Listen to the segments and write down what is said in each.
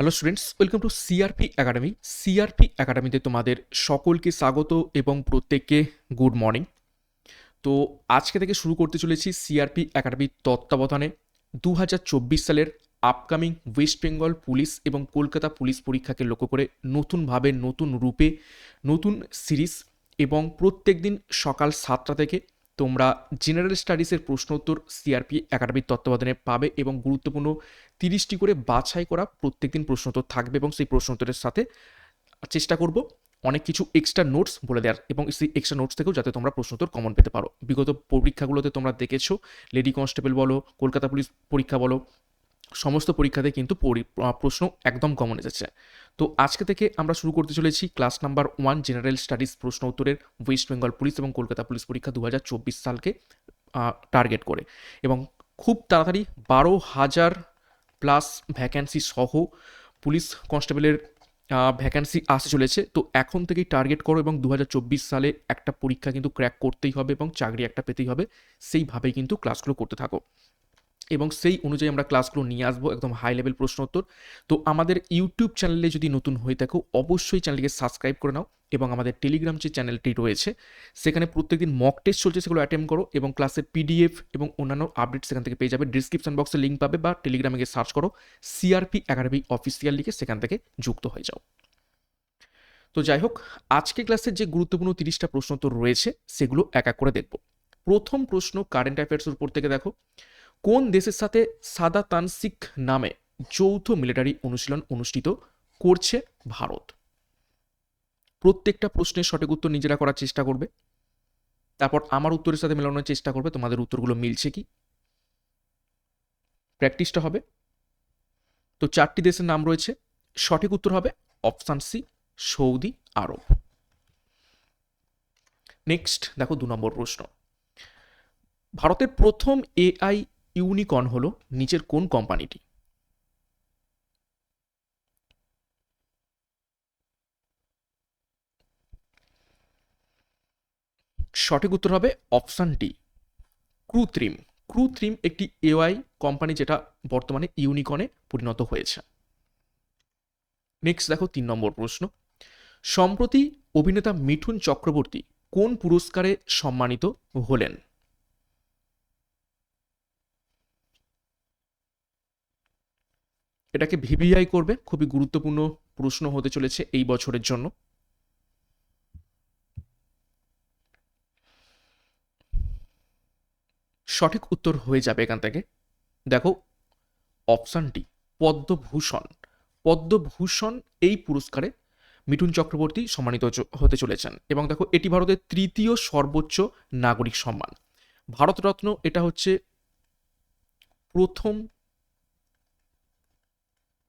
Hello students welcome to CRP academy CRP একাডেমিতে তোমাদের সকলকে স্বাগত এবং প্রত্যেককে গুড মর্নিং তো আজকে থেকে শুরু করতে চলেছি সিআরপি একাডেমির তত্ত্বাবধানে। দু হাজার চব্বিশ সালের আপকামিং ওয়েস্ট বেঙ্গল পুলিশ এবং কলকাতা পুলিশ পরীক্ষাকে লক্ষ্য করে নতুনভাবে, নতুন রূপে, নতুন সিরিজ এবং প্রত্যেক দিন সকাল সাতটা থেকে তোমরা জেনারেল স্টাডিজের প্রশ্নোত্তর সিআরপি একাডেমির তত্ত্বাবধানে পাবে এবং গুরুত্বপূর্ণ তিরিশটি করে বাছাই করা প্রত্যেকদিন প্রশ্নোত্তর থাকবে এবং সেই প্রশ্নোত্তরের সাথে চেষ্টা করব অনেক কিছু এক্সট্রা নোটস বলে দেওয়ার এবং সেই এক্সট্রা নোটস থেকেও যাতে তোমরা প্রশ্নোত্তর কমন পেতে পারো। বিগত পরীক্ষাগুলোতে তোমরা দেখেছ লেডি কনস্টেবল বলো, কলকাতা পুলিশ পরীক্ষা বলো সমস্ত পরীক্ষাতে কিন্তু পরি- প্রশ্ন একদম কমন এসেছে। তো আজকে থেকে আমরা শুরু করতে চলেছি class number one general studies প্রশ্ন উত্তরের ওয়েস্ট বেঙ্গল পুলিশ এবং কলকাতা পুলিশ পরীক্ষা দু হাজার চব্বিশ সালকে টার্গেট করে। এবং খুব তাড়াতাড়ি বারো হাজার প্লাস ভ্যাকেন্সি সহ পুলিশ কনস্টেবলের ভ্যাকেন্সি আসতে চলেছে। তো এখন থেকেই টার্গেট করো এবং দু হাজার চব্বিশ সালে একটা পরীক্ষা কিন্তু ক্র্যাক করতেই হবে এবং চাকরি একটা পেতেই হবে। সেইভাবেই কিন্তু ক্লাসগুলো করতে থাকো। এবং সেই অনুযায়ী আমরা ক্লাসগুলো নিয়ে আসব, একদম হাই লেভেল প্রশ্ন উত্তর। তো আমাদের ইউটিউব চ্যানেলে যদি নতুন হয়ে থাকো, অবশ্যই চ্যানেলকে সাবস্ক্রাইব করে নাও এবং আমাদের টেলিগ্রাম যে চ্যানেলটি রয়েছে, সেখানে প্রত্যেকদিন মক টেস্ট চলছে, সেগুলো অ্যাটেম্প করো এবং ক্লাসের পিডিএফ এবং অন্যান্য আপডেট সেখান থেকে পেয়ে যাবে। ডিসক্রিপশন বক্সে লিঙ্ক পাবে বা টেলিগ্রামে গিয়ে সার্চ করো সিআরপি একাডেমি অফিসিয়াল লিখে সেখান থেকে যুক্ত হয়ে যাও। তো যাই হোক, আজকে ক্লাসের যে গুরুত্বপূর্ণ তিরিশটা প্রশ্ন উত্তর রয়েছে, সেগুলো এক এক করে দেখব। প্রথম প্রশ্ন কারেন্ট অ্যাফেয়ার্সের উপর থেকে দেখো। কোন দেশের সাথে সাদা তানসিক নামে যৌথ মিলিটারি অনুশীলন অনুষ্ঠিত করছে ভারত? প্রত্যেকটা প্রশ্নের সঠিক উত্তর নিজেরা করার চেষ্টা করবে। তারপর আমার উত্তরের সাথে মেলানোর চেষ্টা করবে, তোমাদের উত্তরগুলো মিলছে কি? প্র্যাকটিসটা হবে। তো চারটি দেশের নাম রয়েছে, সঠিক উত্তর হবে option C, Saudi Arab. Next, দেখো দু নম্বর প্রশ্ন। ভারতের প্রথম এআই ইউনিকর্ন হলো নিচের কোন কোম্পানিটি? সঠিক উত্তর হবে অপশান ডি ক্রুত্রিম ক্রুত্রিম একটি এআই কোম্পানি যেটা বর্তমানে ইউনিকর্নে পরিণত হয়েছে। নেক্সট দেখো তিন নম্বর প্রশ্ন। সম্প্রতি অভিনেতা মিঠুন চক্রবর্তী কোন পুরস্কারে সম্মানিত হলেন? এটাকে ভিভিআই করবে, খুবই গুরুত্বপূর্ণ প্রশ্ন হতে চলেছে এই বছরের জন্য। সঠিক উত্তর হয়ে যাবে এখান থেকে। দেখো অপশানটি পদ্মভূষণ। পদ্মভূষণ এই পুরস্কারে মিঠুন চক্রবর্তী সম্মানিত হতে চলেছেন। এবং দেখো, এটি ভারতের তৃতীয় সর্বোচ্চ নাগরিক সম্মান। ভারতরত্ন, এটা হচ্ছে প্রথম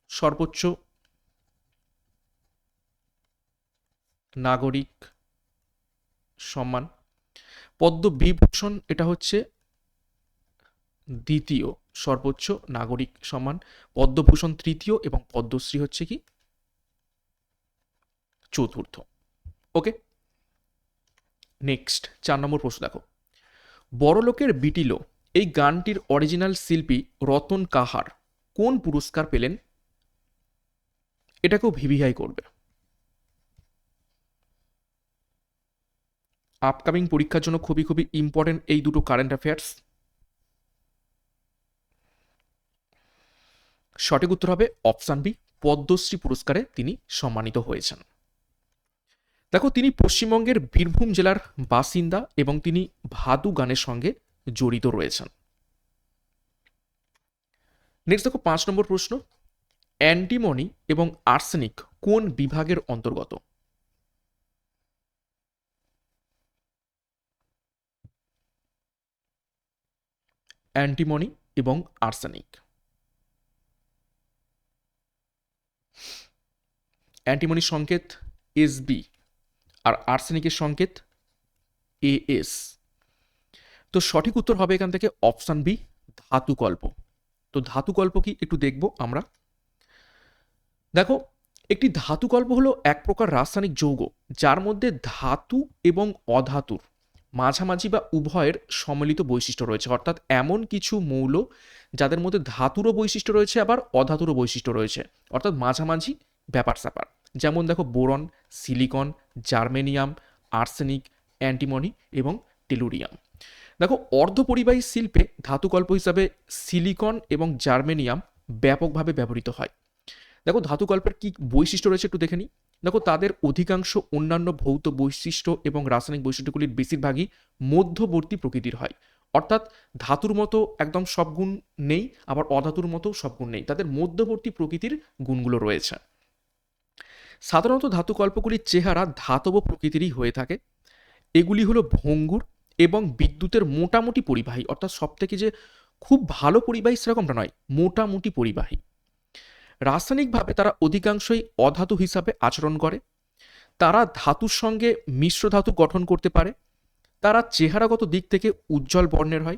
সর্বোচ্চ নাগরিক সম্মান। পদ্মবিভূষণ এটা হচ্ছে দ্বিতীয় সর্বোচ্চ নাগরিক সম্মান। পদ্মভূষণ তৃতীয় এবং পদ্মশ্রী হচ্ছে কি? চতুর্থ। ওকে? নেক্সট, চার নম্বর প্রশ্ন দেখো। বড়লোকের বিটিলো, এই গানটির অরিজিনাল শিল্পী রতন কাহার কোন পুরস্কার পেলেন? এটাকেও ভিভিআই করবে। আপকামিং পরীক্ষার জন্য খুবই খুবই ইম্পর্টেন্ট এই দুটো কারেন্ট অ্যাফেয়ার্স সঠিক উত্তর হবে অপশান বি পদ্মশ্রী পুরস্কারে তিনি সম্মানিত হয়েছেন। দেখো, তিনি পশ্চিমবঙ্গের বীরভূম জেলার বাসিন্দা এবং তিনি ভাদু গানের সঙ্গে জড়িত রয়েছেন। নেক্সট দেখো, পাঁচ নম্বর প্রশ্ন। অ্যান্টিমনি এবং আর্সেনিক কোন বিভাগের অন্তর্গত? অ্যান্টিমনি এবং আর্সেনিক। অ্যান্টিমনির সংকেত এস বি আর আর্সেনিকের সংকেত এ এস তো সঠিক উত্তর হবে এখান থেকে অপশান বি, ধাতুকল্প। তো ধাতুকল্প কি একটু দেখব আমরা। দেখো, একটি ধাতুকল্প হলো এক প্রকার রাসায়নিক যৌগ, যার মধ্যে ধাতু এবং অধাতুর মাঝামাঝি বা উভয়ের সম্মিলিত বৈশিষ্ট্য রয়েছে। অর্থাৎ এমন কিছু মৌল যাদের মধ্যে ধাতুরও বৈশিষ্ট্য রয়েছে, আবার অধাতুরও বৈশিষ্ট্য রয়েছে। অর্থাৎ মাঝামাঝি ব্যাপার স্যাপার। যেমন দেখো, boron, silicon, germanium, arsenic, antimony এবং টেলুরিয়াম। দেখো, অর্ধপরিবাহী শিল্পে ধাতুকল্প হিসাবে সিলিকন এবং জার্মেনিয়াম ব্যাপকভাবে ব্যবহৃত হয়। দেখো ধাতু ধাতুকল্পের কি বৈশিষ্ট্য রয়েছে একটু দেখে নিই। দেখো তাদের অধিকাংশ অন্যান্য ভৌত বৈশিষ্ট্য এবং রাসায়নিক বৈশিষ্ট্যগুলির বেশিরভাগই মধ্যবর্তী প্রকৃতির হয়। অর্থাৎ ধাতুর মতো একদম সব গুণ নেই, আবার অধাতুর মতো সব গুণ নেই। তাদের মধ্যবর্তী প্রকৃতির গুণগুলো রয়েছে। সাধারণত ধাতুকল্পগুলির চেহারা ধাতব প্রকৃতিরই হয়ে থাকে। এগুলি হলো ভঙ্গুর এবং বিদ্যুতের মোটামুটি পরিবাহী। অর্থাৎ সব থেকে যে খুব ভালো পরিবাহী সেরকমটা নয়, মোটামুটি পরিবাহী। রাসায়নিকভাবে তারা অধিকাংশই অধাতু হিসাবে আচরণ করে। তারা ধাতুর সঙ্গে মিশ্র ধাতু গঠন করতে পারে। তারা চেহারাগত দিক থেকে উজ্জ্বল বর্ণের হয়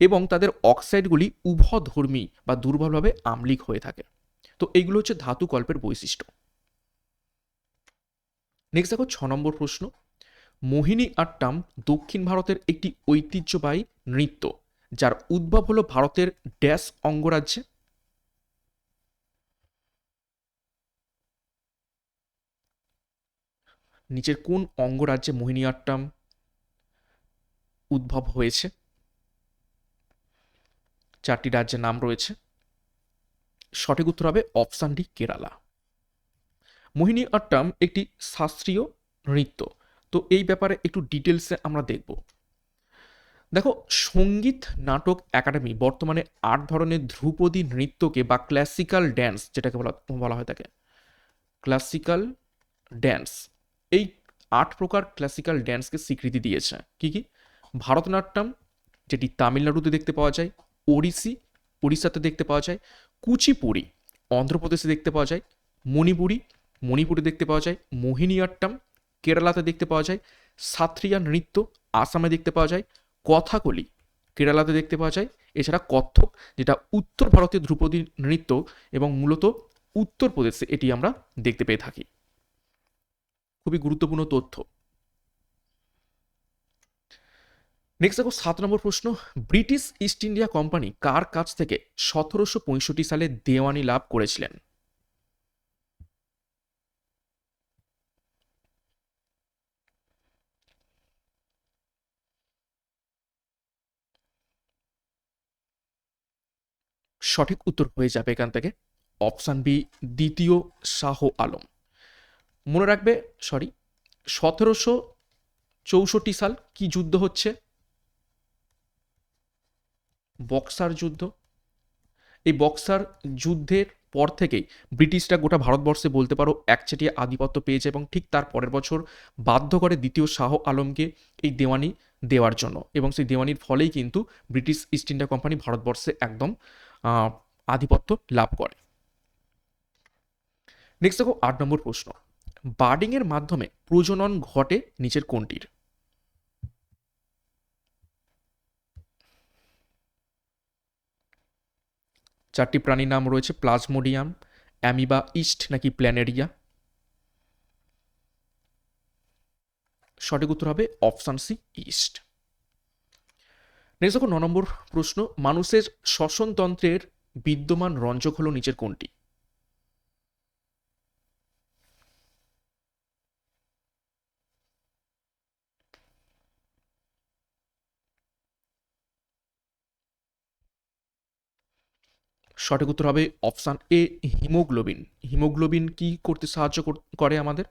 এবং তাদের অক্সাইডগুলি উভধর্মী বা দুর্বলভাবে আম্লিক হয়ে থাকে। তো এইগুলো হচ্ছে ধাতু কল্পের বৈশিষ্ট্য। নেক্সট দেখো ছ নম্বর প্রশ্ন। মোহিনী আট্টাম দক্ষিণ ভারতের একটি ঐতিহ্যবাহী নৃত্য, যার উদ্ভব হলো ভারতের ড্যাশ অঙ্গরাজ্যে। নিচের কোন অঙ্গরাজ্যে মোহিনীআট্টাম উদ্ভব হয়েছে? চারটি রাজ্যের নাম রয়েছে। সঠিক উত্তর হবে অপশান ডি, কেরালা। মোহিনী আট্টাম একটি শাস্ত্রীয় নৃত্য। তো এই ব্যাপারে একটু ডিটেলসে আমরা দেখব। দেখো, সংগীত নাটক একাডেমি বর্তমানে আট ধরনের ধ্রুপদী নৃত্যকে বা ক্লাসিক্যাল ড্যান্স যেটাকে বলা বলা হয় থাকে ক্লাসিক্যাল ড্যান্স। এই আট প্রকার ক্লাসিক্যাল ড্যান্সকে স্বীকৃতি দিয়েছে। কি কি? ভারতনাট্যম, যেটি তামিলনাড়ুতে দেখতে পাওয়া যায়, ওড়িশি, উড়িষ্যাতে দেখতে পাওয়া যায়, কুচিপুড়ি, অন্ধ্রপ্রদেশে দেখতে পাওয়া যায়, মণিপুরি, মণিপুরে দেখতে পাওয়া যায় মোহিনীআট্টাম কেরালাতে দেখতে পাওয়া যায়, সাত্রিয়া নৃত্য, আসামে দেখতে পাওয়া যায়, কথাকলি, কেরালাতে দেখতে পাওয়া যায়, এছাড়া কত্থক, যেটা উত্তর ভারতীয় ধ্রুপদী নৃত্য এবং মূলত উত্তরপ্রদেশে এটি আমরা দেখতে পেয়ে থাকি। খুবই গুরুত্বপূর্ণ তথ্য। নেক্সট দেখো, সাত নম্বর প্রশ্ন, ব্রিটিশ ইস্ট ইন্ডিয়া কোম্পানি কার কাছ থেকে সতেরোশো পঁয়ষট্টি সালে দেওয়ানি লাভ করেছিলেন? সঠিক উত্তর হয়ে যাবে এখান থেকে। অপশান বি দ্বিতীয় শাহ আলম। মনে রাখবে সরি সতেরোশো চৌষট্টি সাল কি যুদ্ধ হচ্ছে? বক্সার যুদ্ধ। এই বক্সার যুদ্ধের পর থেকেই ব্রিটিশরা গোটা ভারতবর্ষে বলতে পারো একচেটিয়া আধিপত্য পেয়েছে এবং ঠিক তার পরের বছর বাধ্য করে দ্বিতীয় শাহ আলমকে এই দেওয়ানি দেওয়ার জন্য এবং সেই দেওয়ানির ফলেই কিন্তু ব্রিটিশ ইস্ট ইন্ডিয়া কোম্পানি ভারতবর্ষে একদম আধিপত্য লাভ করে। নেক্সট দেখো আট নম্বর প্রশ্ন। বার্ডিংয়ের মাধ্যমে প্রজনন ঘটে নিচের কোনটির চারটি প্রাণীর নাম রয়েছে, প্লাজমোডিয়াম, অ্যামিবা ইস্ট নাকি প্ল্যানেরিয়া। সঠিক উত্তর হবে অপশান সি, ইস্ট। নেক্সট দেখো, ন নম্বর প্রশ্ন, মানুষের শ্বসনতন্ত্রের বিদ্যমান রঞ্জক হলো নিচের কোনটি সঠিক উত্তর হবে অপশান এ, হিমোগ্লোবিন। হিমোগ্লোবিন কি করতে সাহায্য করে আমাদের?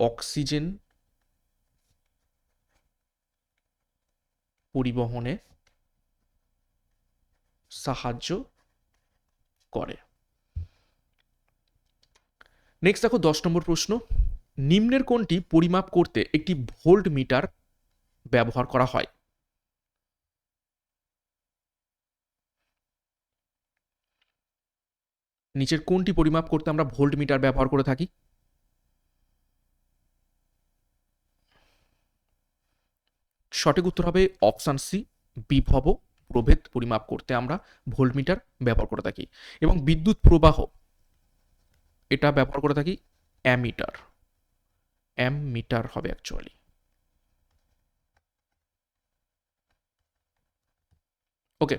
অক্সিজেন পরিবহনে সাহায্য করে। নেক্সট দেখো দশ নম্বর প্রশ্ন। নিম্নের কোনটি পরিমাপ করতে একটি ভোল্ট মিটার ব্যবহার করা হয়? নিচের কোনটি পরিমাপ করতে আমরা ভোল্ট মিটার ব্যবহার করে থাকি? সঠিক উত্তর হবে অপশান সি, বিভব, প্রভেদ পরিমাপ করতে আমরা ভোল্ট মিটার ব্যবহার করে থাকি। এবং বিদ্যুৎ প্রবাহ, এটা ব্যবহার করে থাকি অ্যামিটার। অ্যাম মিটার হবে অ্যাকচুয়ালি ওকে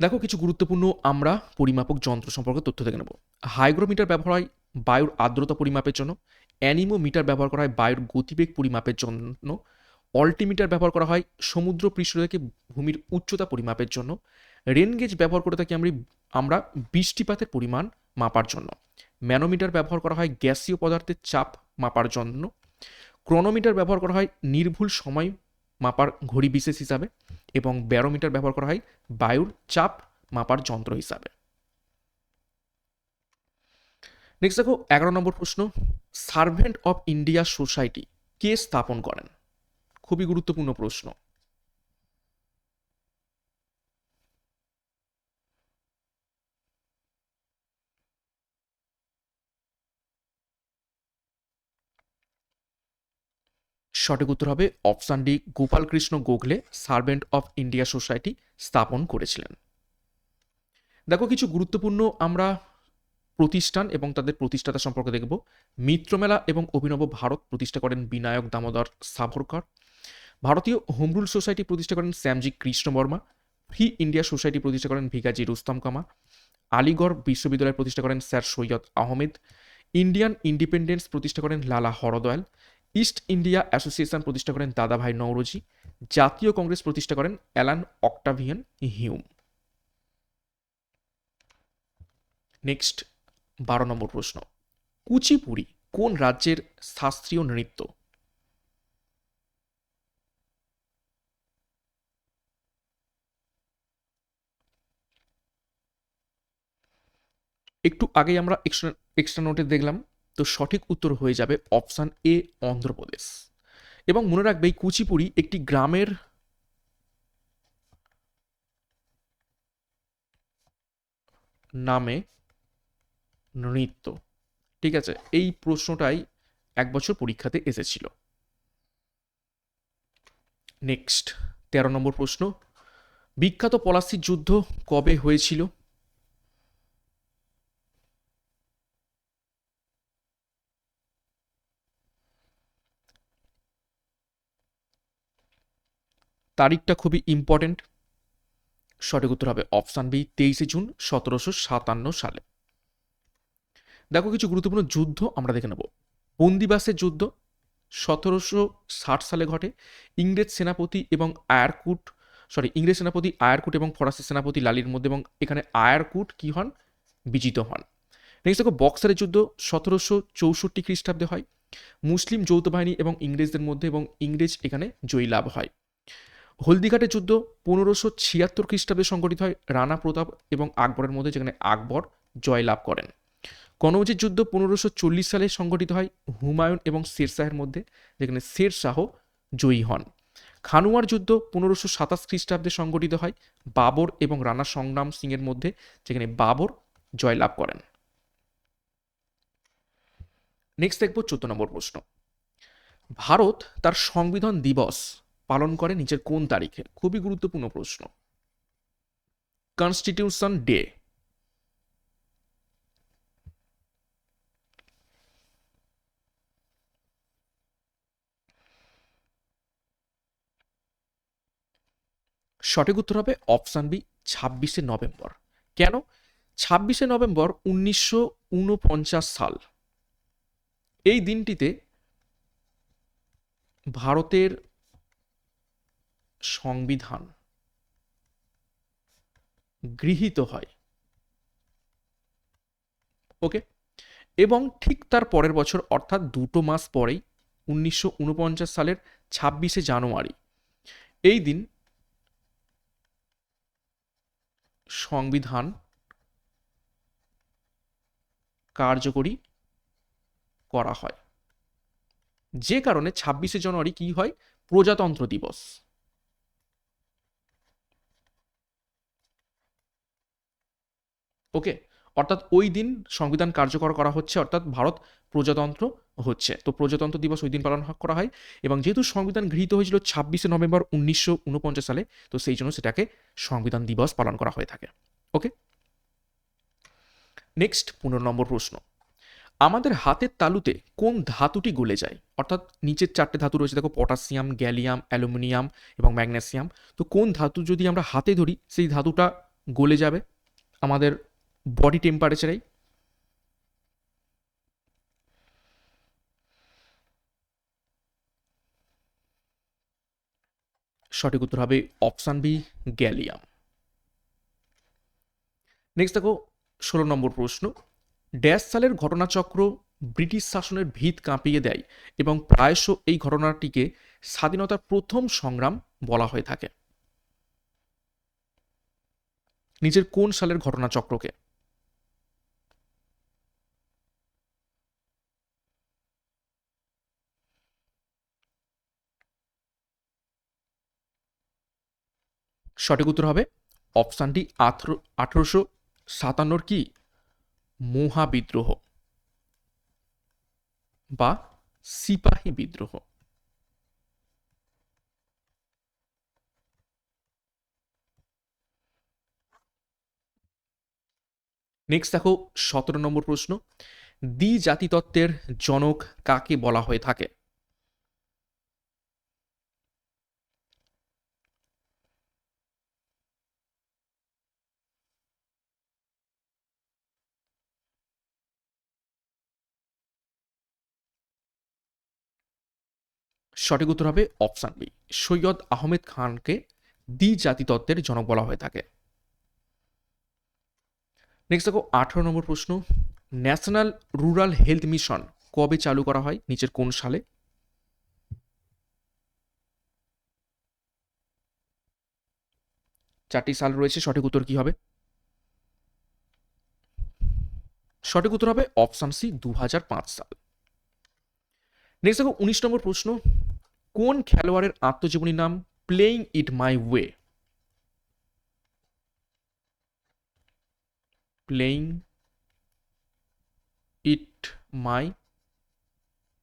দেখো, কিছু গুরুত্বপূর্ণ আমরা পরিমাপক যন্ত্র সম্পর্কে তথ্য দেখে নেব। হাইগ্রোমিটার ব্যবহার হয় বায়ুর আর্দ্রতা পরিমাপের জন্য, অ্যানিমোমিটার ব্যবহার করা হয় বায়ুর গতিবেগ পরিমাপের জন্য, অল্টিমিটার ব্যবহার করা হয় সমুদ্র পৃষ্ঠ থেকে ভূমির উচ্চতা পরিমাপের জন্য রেনগেজ ব্যবহার করে থাকি আমরা আমরা বৃষ্টিপাতের পরিমাণ মাপার জন্য। ম্যানোমিটার ব্যবহার করা হয় গ্যাসীয় পদার্থের চাপ মাপার জন্য, ক্রোনোমিটার ব্যবহার করা হয় নির্ভুল সময় মাপার ঘড়ি বিশেষ হিসাবে এবং ব্যারোমিটার ব্যবহার করা হয় বায়ুর চাপ মাপার যন্ত্র হিসাবে। নেক্সট দেখো, এগারো নম্বর প্রশ্ন, সার্ভেন্ট অফ ইন্ডিয়া সোসাইটি কে স্থাপন করেন? খুবই গুরুত্বপূর্ণ প্রশ্ন। সঠিক উত্তর হবে option D, Gopalkrishna Gokhale, servant of India society স্থাপন করেছিলেন। দেখো, কিছু গুরুত্বপূর্ণ আমরা প্রতিষ্ঠান এবং তাদের প্রতিষ্ঠাতা সম্পর্কে দেখব। মিত্রমেলা এবং অভিনব ভারত প্রতিষ্ঠা করেন বিনায়ক দামোদর সাভরকর। ভারতীয় হোমরুল সোসাইটি প্রতিষ্ঠা করেন Shyamji Krishna Varma. Free India society প্রতিষ্ঠা করেন ভিকাজি রুস্তম কামা। আলিগড় বিশ্ববিদ্যালয় প্রতিষ্ঠা করেন sir Syed Ahmed. Indian independence প্রতিষ্ঠা করেন লালা হরদয়াল। ইস্ট ইন্ডিয়া অ্যাসোসিয়েশন প্রতিষ্ঠা করেন দাদাভাই নৌরজি জাতীয় কংগ্রেস প্রতিষ্ঠা করেন অ্যালান অক্টাভিয়ান হিউম। নেক্সট, বারো নম্বর প্রশ্ন। কুচিপুড়ি কোন রাজ্যের শাস্ত্রীয় নৃত্য? একটু আগেই আমরা এক্সট্রা এক্সট্রা নোটে দেখলাম তো সঠিক উত্তর হয়ে যাবে অপশান এ, অন্ধ্রপ্রদেশ। এবং মনে রাখবে এই কুচিপুড়ি একটি গ্রামের নামে নৃত্য। ঠিক আছে, এই প্রশ্নটাই এক বছর পরীক্ষাতে এসেছিল। নেক্সট, তেরো নম্বর প্রশ্ন। বিখ্যাত পলাশির যুদ্ধ কবে হয়েছিল? তারিখটা খুবই ইম্পর্টেন্ট সঠিক উত্তর হবে অপশান বি তেইশে জুন সতেরোশো সাতান্ন সালে। দেখো কিছু গুরুত্বপূর্ণ যুদ্ধ আমরা দেখে নেব। বন্দিবাসের যুদ্ধ সতেরোশো ষাট সালে ঘটে। ইংরেজ সেনাপতি এবং আয়ারকুট সরি ইংরেজ সেনাপতি, আয়ারকুট এবং ফরাসি সেনাপতি লালির মধ্যে এবং এখানে আয়ারকুট কি হন? বিজিত হন। নেক্সট দেখো, বক্সারের যুদ্ধ সতেরোশো চৌষট্টি খ্রিস্টাব্দে হয়। মুসলিম যৌথ বাহিনী এবং ইংরেজদের মধ্যে এবং ইংরেজ এখানে জয়ী লাভ হয়। হলদিঘাটের যুদ্ধ পনেরোশো ছিয়াত্তর খ্রিস্টাব্দে সংগঠিত হয়। রানা প্রতাপ এবং আকবরের মধ্যে, যেখানে আকবর জয়লাভ করেন। কনৌজের যুদ্ধ পনেরোশো চল্লিশ সালে সংগঠিত হয় হুমায়ুন এবং শেরশাহের মধ্যে, যেখানে শেরশাহ জয়ী হন। খানুয়ার যুদ্ধ পনেরোশো সাতাশ খ্রিস্টাব্দে সংগঠিত হয় বাবর এবং রানা সংগ্রাম সিংয়ের মধ্যে, যেখানে বাবর জয়লাভ করেন। নেক্সট দেখব চোদ্দ নম্বর প্রশ্ন। ভারত তার সংবিধান দিবস পালন করে নিচের কোন তারিখে? খুবই গুরুত্বপূর্ণ প্রশ্ন। কনস্টিটিউশন ডে সঠিক উত্তর হবে অপশান বি ছাব্বিশে নভেম্বর। কেন? ছাব্বিশে নভেম্বর উনিশশো ঊনপঞ্চাশ সাল। এই দিনটিতে ভারতের সংবিধান গৃহীত হয়। ওকে? এবং ঠিক তার পরের বছর, অর্থাৎ দুটো মাস পরেই, উনিশশো উনপঞ্চাশ সালের ছাব্বিশে জানুয়ারি, এই দিন সংবিধান কার্যকরী করা হয়। যে কারণে ছাব্বিশে জানুয়ারি কি হয়? প্রজাতন্ত্র দিবস। ওকে, অর্থাৎ ওই দিন সংবিধান কার্যকর করা হচ্ছে, অর্থাৎ ভারত প্রজাতন্ত্র হচ্ছে। তো প্রজাতন্ত্র দিবস ওই দিন পালন করা হয় এবং যেহেতু সংবিধান গৃহীত হয়েছিল ছাব্বিশে নভেম্বর উনিশশো উনপঞ্চাশ সালে, তো সেই জন্য সেটাকে সংবিধান দিবস পালন করা হয়ে থাকে। ওকে? নেক্সট পনেরো নম্বর প্রশ্ন। আমাদের হাতের তালুতে কোন ধাতুটি গলে যায়? অর্থাৎ নিচের চারটে ধাতু রয়েছে, দেখো পটাশিয়াম, গ্যালিয়াম, অ্যালুমিনিয়াম এবং ম্যাগনেসিয়াম। তো কোন ধাতু যদি আমরা হাতে ধরি, সেই ধাতুটা গলে যাবে? আমাদের বডি টেম্পারেচারেই সঠিক উত্তর হবে অপশান বি গ্যালিয়াম নেক্সট দেখো, ষোলো নম্বর প্রশ্ন। ড্যাশ সালের ঘটনাচক্র ব্রিটিশ শাসনের ভিত কাঁপিয়ে দেয় এবং প্রায়শ এই ঘটনাটিকে স্বাধীনতার প্রথম সংগ্রাম বলা হয়ে থাকে। নিজের কোন সালের ঘটনাচক্রকে? সঠিক উত্তর হবে অপশানটি আঠেরো, আঠেরোশো সাতান্নর কি? মহাবিদ্রোহ। বা সিপাহী বিদ্রোহ। নেক্সট দেখো, সতেরো নম্বর প্রশ্ন। দ্বি জাতিতত্ত্বের জনক কাকে বলা হয়ে থাকে? সঠিক উত্তর হবে অপশান বি। সৈয়দ আহমেদ খানকে দ্বি জাতিতত্ত্বের জনক বলা হয়ে থাকে। নেক্সট দেখো, আঠারো নম্বর প্রশ্ন। ন্যাশনাল রুরাল হেলথ মিশন কবে চালু করা হয়? নিচের কোন সালে? চারটি সাল রয়েছে, সঠিক উত্তর কি হবে? সঠিক উত্তর হবে অপশান সি দু হাজার পাঁচ সাল। নেক্সট দেখো, উনিশ নম্বর প্রশ্ন। কোন খেলোয়াড়ের আত্মজীবনীর নাম playing it my way playing it my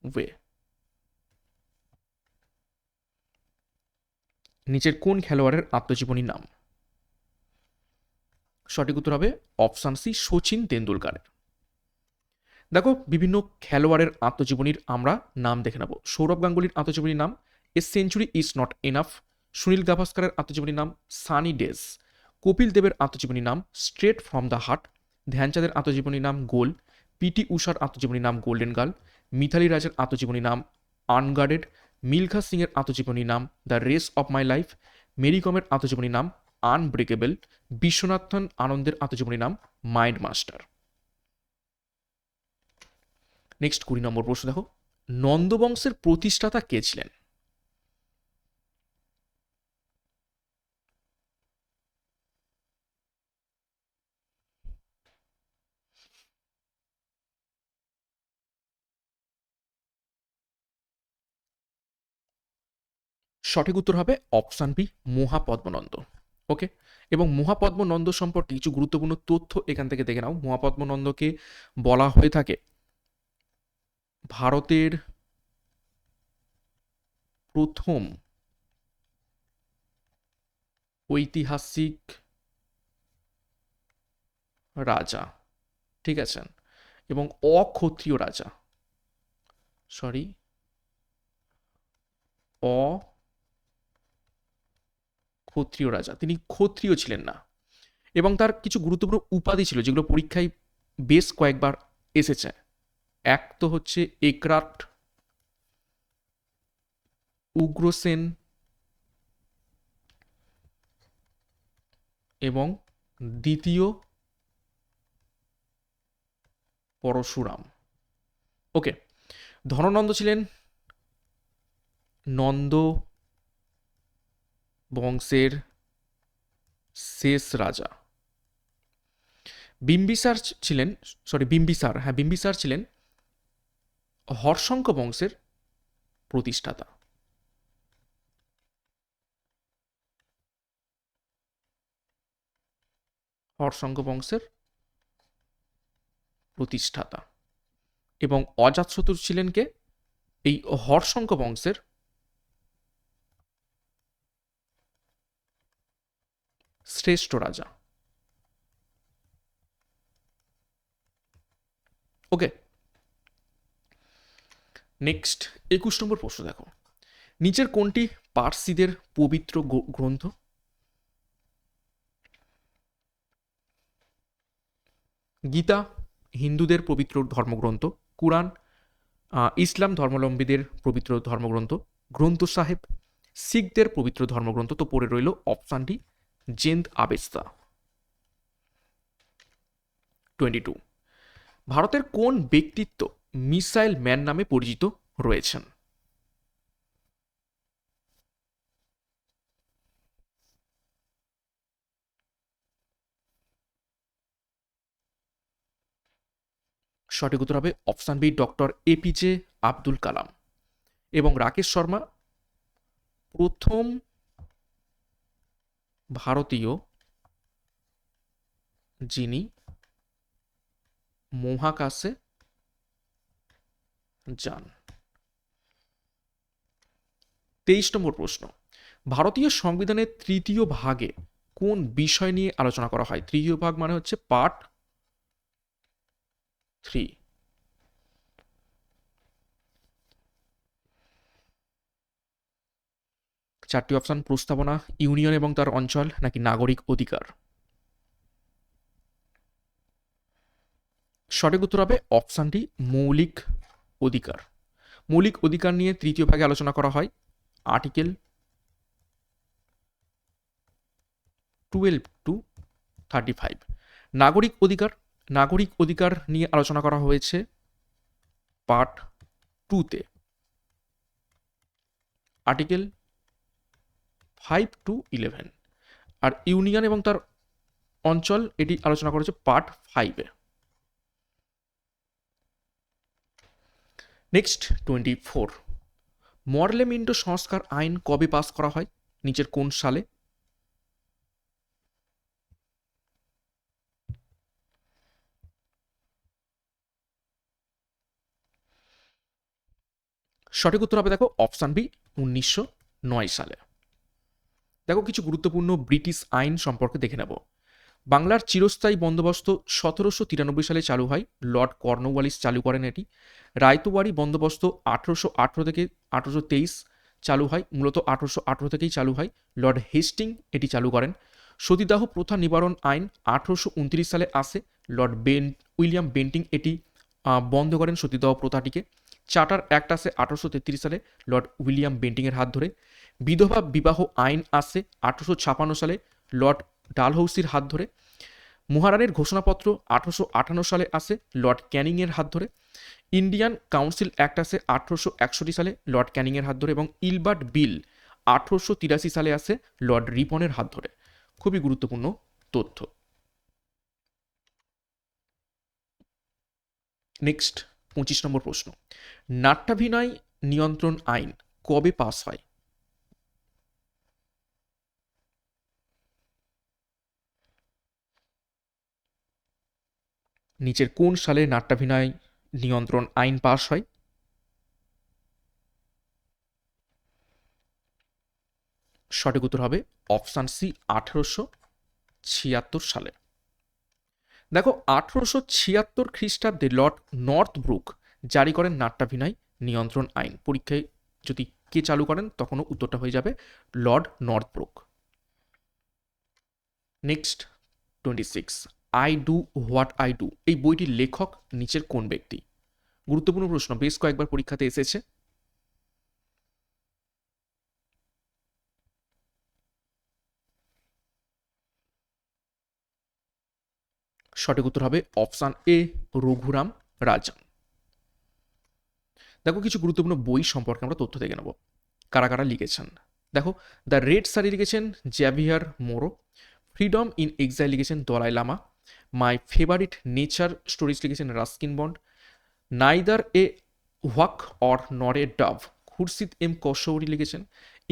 way নিচের কোন খেলোয়াড়ের আত্মজীবনীর নাম? সঠিক উত্তর হবে অপশান সি সচিন তেন্ডুলকারের। বিভিন্ন খেলোয়াড়ের আত্মজীবনীর আমরা নাম দেখে নেব। সৌরভ গাঙ্গুলির আত্মজীবনীর নাম a century is not enough Sunil গাভাস্কারের আত্মজীবনীর নাম সানি ডেজ কপিল দেবের আত্মজীবনীর নাম স্ট্রেট ফ্রম দ্য হার্ট ধ্যানচাঁদের আত্মজীবনীর নাম গোল পিটি উষার আত্মজীবনীর নাম গোল্ডেন গার্ল মিথালি রাজের আত্মজীবনীর নাম আনগার্ডেড মিলখা সিংয়ের আত্মজীবনীর নাম the race of my life Mary কমের আত্মজীবনীর নাম আনব্রেকেবল বিশ্বনাথন আনন্দের আত্মজীবনীর নাম মাইন্ড মাস্টার নেক্সট কুড়ি নম্বর প্রশ্ন দেখো। নন্দবংশের প্রতিষ্ঠাতা কে ছিলেন? সঠিক উত্তর হবে অপশান বি, মহাপদ্মনন্দ। ওকে? এবং মহাপদ্মনন্দ সম্পর্কে কিছু গুরুত্বপূর্ণ তথ্য এখান থেকে দেখে নাও। মহাপদ্মনন্দকে বলা হয়ে থাকে ভারতের প্রথম ঐতিহাসিক রাজা, ঠিক আছে? এবং অক্ষত্রিয় রাজা সরি অ ক্ষত্রিয় রাজা। তিনি ক্ষত্রিয় ছিলেন না। এবং তার কিছু গুরুত্বপূর্ণ উপাধি ছিল, যেগুলো পরীক্ষায় বেশ কয়েকবার এসেছে। এক তো হচ্ছে একরাট উগ্রসেন এবং দ্বিতীয় পরশুরাম। ওকে, ধননন্দ ছিলেন নন্দ বংশের শেষ রাজা। বিম্বিসার ছিলেন, সরি, বিম্বিসার হ্যাঁ বিম্বিসার ছিলেন হর্ষঙ্ক বংশের প্রতিষ্ঠাতা। হর্ষঙ্ক বংশের প্রতিষ্ঠাতা। এবং অজাতশত্রু ছিলেন কে? এই হর্ষঙ্ক বংশের শ্রেষ্ঠ রাজা। ওকে নেক্সট একুশ নম্বর প্রশ্ন দেখো। নিচের কোনটি পার্সিদের পবিত্র গ্রন্থ? গীতা, হিন্দুদের পবিত্র ধর্মগ্রন্থ, কুরআন ইসলাম ধর্মাবলম্বীদের পবিত্র ধর্মগ্রন্থ, গ্রন্থ সাহেব, শিখদের পবিত্র ধর্মগ্রন্থ তো পড়ে রইল অপশানটি জেন্দ আবেস্তা। টোয়েন্টি টু ভারতের কোন ব্যক্তিত্ব মিসাইল ম্যান নামে পরিচিত রয়েছেন। সঠিক উত্তর হবে option B, doctor APJ Abdul Kalam এবং রাকেশ শর্মা প্রথম ভারতীয় যিনি মহাকাশে যান। তেইশ নম্বর প্রশ্ন। ভারতীয় সংবিধানের তৃতীয় ভাগে কোন বিষয় নিয়ে আলোচনা করা হয়? তৃতীয় ভাগ মানে হচ্ছে পার্ট থ্রি। চারটি অপশন, প্রস্তাবনা, ইউনিয়ন এবং তার অঞ্চল, নাকি নাগরিক অধিকার? সঠিক উত্তর হবে অপশানটি মৌলিক অধিকার। মৌলিক অধিকার নিয়ে তৃতীয় ভাগে আলোচনা করা হয়। Article twelve to thirty five নাগরিক অধিকার নাগরিক অধিকার নিয়ে আলোচনা করা হয়েছে পার্ট টুতে আর্টিকেল ফাইভ টু ইলেভেন আর ইউনিয়ন এবং তার অঞ্চল এটি আলোচনা করেছে পার্ট ফাইভে নেক্সট টোয়েন্টি ফোর মরলেমিন্টো সংস্কার আইন কবে পাস করা হয়? নিচের কোন সালে? সঠিক উত্তর হবে দেখো অপশান বি উনিশশো নয় সালে। দেখো কিছু গুরুত্বপূর্ণ ব্রিটিশ আইন সম্পর্কে দেখে নেব। বাংলার চিরস্থায়ী বন্দোবস্ত সতেরোশো তিরানব্বই সালে চালু হয়, লর্ড কর্নওয়ালিস চালু করেন এটি। রায়তোয়ারি বন্দোবস্ত আঠেরোশো আঠেরো থেকে আঠেরোশো তেইশ চালু হয়, মূলত আঠেরোশো আঠেরো থেকেই চালু হয়। লর্ড হেস্টিং এটি চালু করেন। সতীদাহ প্রথা নিবারণ আইন আঠেরোশো উনত্রিশ সালে আসে। লর্ড বেন, উইলিয়াম বেন্টিং এটি বন্ধ করেন সতীদাহ প্রথাটিকে। চার্টার অ্যাক্ট আসে আঠারোশো তেত্রিশ সালে লর্ড উইলিয়াম বেন্টিংয়ের হাত ধরে। বিধবা বিবাহ আইন আসে আঠারোশো ছাপান্ন সালে লর্ড ডালহৌসির হাত ধরে। মহারানীর ঘোষণাপত্র আঠারোশো আটান্ন সালে আসে, লর্ড ক্যানিংয়ের হাত ধরে। ইন্ডিয়ান কাউন্সিল অ্যাক্ট আসে আঠারোশো একষট্টি সালে লর্ড ক্যানিংয়ের হাত ধরে এবং ইলবার্ট বিল আঠারোশো তিরাশি সালে আসে লর্ড রিপনের হাত ধরে। খুবই গুরুত্বপূর্ণ তথ্য। নেক্সট পঁচিশ নম্বর প্রশ্ন। নাট্যাভিনয় নিয়ন্ত্রণ আইন কবে পাস হয়? নিচের কোন সালে নাট্যাভিনয় নিয়ন্ত্রণ আইন পাস হয়। সঠিক উত্তর হবে অপশান সি, আঠেরোশো ছিয়াত্তর সালে। দেখো, আঠেরোশো ছিয়াত্তর খ্রিস্টাব্দে লর্ড নর্থ ব্রুক জারি করেন নাট্যাভিনয় নিয়ন্ত্রণ আইন। পরীক্ষায় যদি কে চালু করেন, তখনও উত্তরটা হয়ে যাবে Lord Northbrook next, twenty six. I do what I do এই বইটির লেখক নিচের কোন ব্যক্তি? গুরুত্বপূর্ণ প্রশ্ন, বেশ কয়েকবার পরীক্ষাতে এসেছে। সঠিক উত্তর হবে অপশান এ, রঘুরাম রাজন দেখো, কিছু গুরুত্বপূর্ণ বই সম্পর্কে আমরা তথ্য দেখে নেব। কারা কারা লিখেছেন? দেখো, দ্য রেড সারি লিখেছেন Javier Moro, freedom in exile লিখেছেন Dalai Lama my favourite nature stories লিখেছেন Ruskin Bond. Neither a hawk or nor a dove Khurshid M Kasuri লিখেছেন।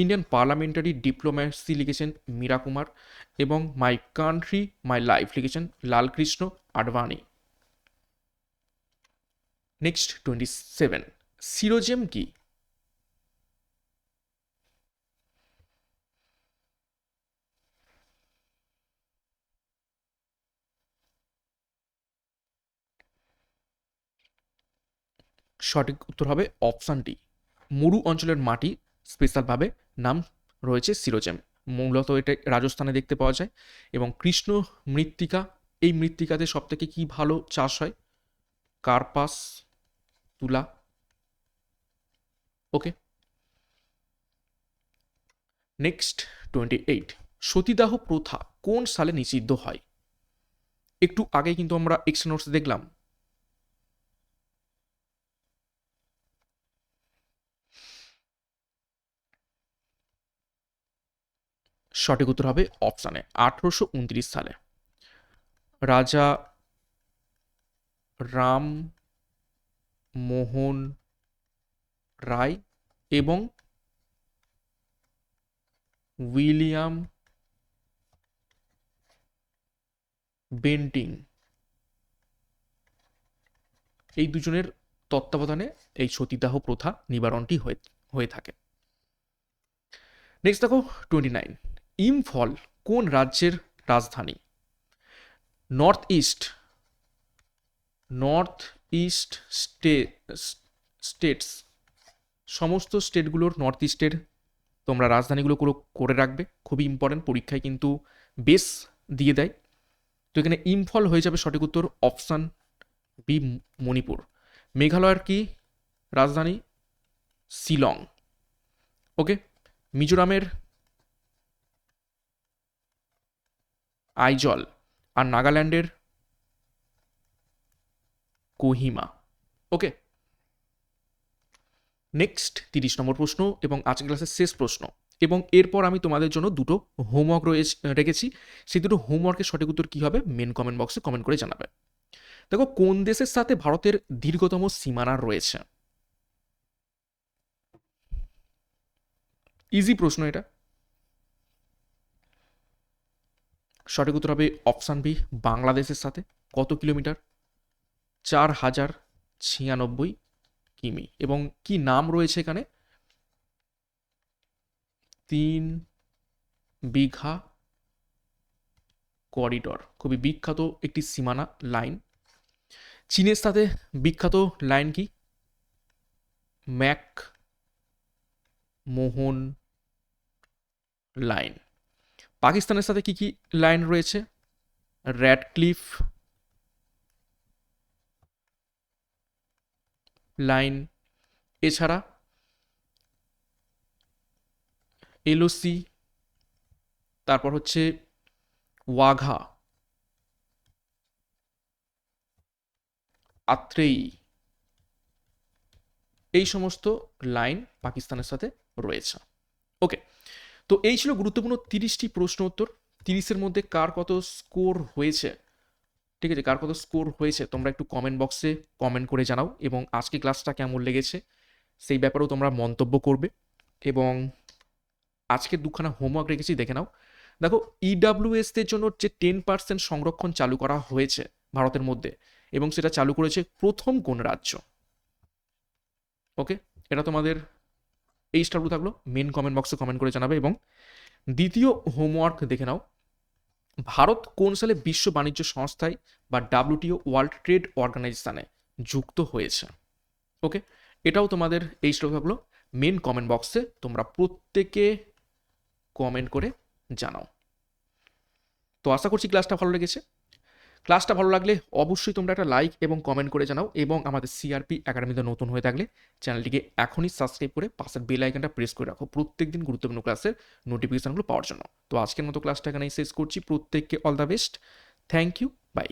ইন্ডিয়ান পার্লামেন্টারি ডিপ্লোম্যাসি লিখেছেন মীরা কুমার। এবং মাই কান্ট্রি মাই লাইফ লিখেছেন Lalkrishna Advani next twenty seven sierozem কি? সঠিক উত্তর হবে option D মরু অঞ্চলের মাটি স্পেশালভাবে নাম রয়েছে সিরোজেম। মূলত এটা রাজস্থানে দেখতে পাওয়া যায় এবং কৃষ্ণ মৃত্তিকা, এই মৃত্তিকাতে সবথেকে কি ভালো চাষ হয়? কার্পাস, তুলা। ওকে নেক্সট টোয়েন্টি এইট সতীদাহ প্রথা কোন সালে নিষিদ্ধ হয়? একটু আগে কিন্তু আমরা এক্সট্রা দেখলাম সঠিক উত্তর হবে অপশানে, আঠারোশো উনত্রিশ সালে। রাজা রাম মোহন রায় এবং উইলিয়াম বেন্টিং এই দুজনের তত্ত্বাবধানে এই সতীদাহ প্রথা নিবারণটি হয়ে হয়ে থাকে। নেক্সট দেখো টোয়েন্টি নাইন ইমফল কোন রাজ্যের রাজধানী? North east north east state states সমস্ত স্টেটগুলোর নর্থ ইস্টের তোমরা রাজধানীগুলো করে রাখবে। খুবই ইম্পর্টেন্ট পরীক্ষায় কিন্তু বেশ দিয়ে দেয়। তো এখানে ইমফল হয়ে যাবে সঠিক উত্তর অপশান বি মণিপুর। মেঘালয়ের কি রাজধানী? শিলং। ওকে মিজোরামের আইজল আর নাগাল্যান্ডের কোহিমা। ওকে। নেক্সট তিরিশ নম্বর প্রশ্ন এবং আজকের ক্লাসের শেষ প্রশ্ন এবং এরপর আমি তোমাদের জন্য দুটো হোমওয়ার্ক রয়েছে, রেখেছি। সেই দুটো হোমওয়ার্কের সঠিক উত্তর কী হবে মেন কমেন্ট বক্সে কমেন্ট করে জানাবে। দেখো, কোন দেশের সাথে ভারতের দীর্ঘতম সীমানা রয়েছে? ইজি প্রশ্ন এটা। সঠিক উত্তর হবে অপশান বি, বাংলাদেশের সাথে। কত কিলোমিটার? চার হাজার ছিয়ানব্বই কিমি। এবং কি নাম রয়েছে এখানে? তিন বিঘা করিডর। খুবই বিখ্যাত একটি সীমানা লাইন। চীনের সাথে বিখ্যাত লাইন কি? McMahon line. পাকিস্তানের সাথে কি কি লাইন রয়েছে? র্যাডক্লিফ লাইন, এছাড়া এলওসি তারপর হচ্ছে ওয়াঘা আত্রেই এই সমস্ত লাইন পাকিস্তানের সাথে রয়েছে। ওকে তো এই ছিল গুরুত্বপূর্ণ তিরিশটি প্রশ্ন উত্তর। তিরিশের মধ্যে কার কত স্কোর হয়েছে? ঠিক আছে, কার কত স্কোর হয়েছে তোমরা একটু কমেন্ট বক্সে কমেন্ট করে জানাও এবং আজকে ক্লাসটা কেমন লেগেছে সেই ব্যাপারেও তোমরা মন্তব্য করবে এবং আজকে দুখানা হোমওয়ার্ক রেখেছি, দেখে নাও। দেখো ইডাব্লিউএসদের জন্য যে টেন পার্সেন্ট সংরক্ষণ চালু করা হয়েছে ভারতের মধ্যে এবং সেটা চালু করেছে প্রথম কোন রাজ্য? ওকে এটা তোমাদের এই স্টারগুলো থাকল মেন কমেন্ট বক্সে কমেন্ট করে জানাবে এবং দ্বিতীয় হোমওয়ার্ক দেখে নাও। ভারত কোন সালে বিশ্ব বাণিজ্য সংস্থায় বা ডাব্লিউটিও ওয়ার্ল্ড ট্রেড অর্গানাইজেশনে যুক্ত হয়েছে? ওকে এটাও তোমাদের এই স্টোর থাকল মেন কমেন্ট বক্সে তোমরা প্রত্যেকে কমেন্ট করে জানাও। তো আশা করছি ক্লাসটা ভালো লেগেছে। ক্লাসটা ভালো লাগলে অবশ্যই তোমরা একটা লাইক এবং কমেন্ট করে জানাও এবং আমাদের সিআরপি একাডেমিতে নতুন হয়ে থাকলে চ্যানেলটিকে এখনই সাবস্ক্রাইব করে পাশের বেল আইকনটা প্রেস করে রাখো। প্রত্যেক দিন গুরুত্বপূর্ণ ক্লাসের নোটিফিকেশানগুলো পাওয়ার জন্য। তো আজকের মতো ক্লাসটা এখানেই শেষ করছি। প্রত্যেককে all the best thank you bye